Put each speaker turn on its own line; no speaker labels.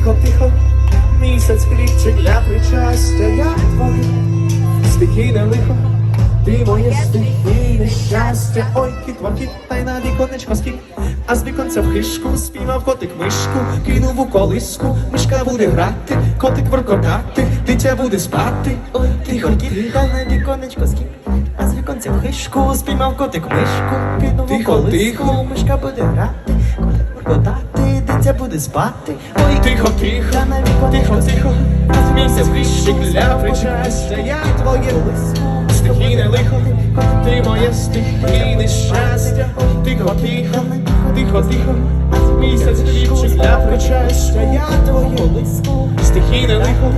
тихо, тихо, місяць хлібчик для причастя, я твоє. Стихійне лихо, ти моє стихійне щастя, ой, кіт вакіт, та й на віконечко скік, а з віконця в хишку співав котик мишку, кинув у колиску, мишка буде грати, котик воркотати, дитя буде спати, ой, тихо, тихо,
Та на віконечко скіп, а з віконця в хишку спіймав котик мишку, кинув у колиску, мишка буде грати, котик воркотати, буде спати. Ой,
Тихо, тихо, тихо, тихо, місяць хлібчик для причастя, я твоє стихійне лихо, ти моє стихійне щастя, тихо, тихо, тихо, тихо, місяць хлібчик для причастя, я твоє стихійне лихо,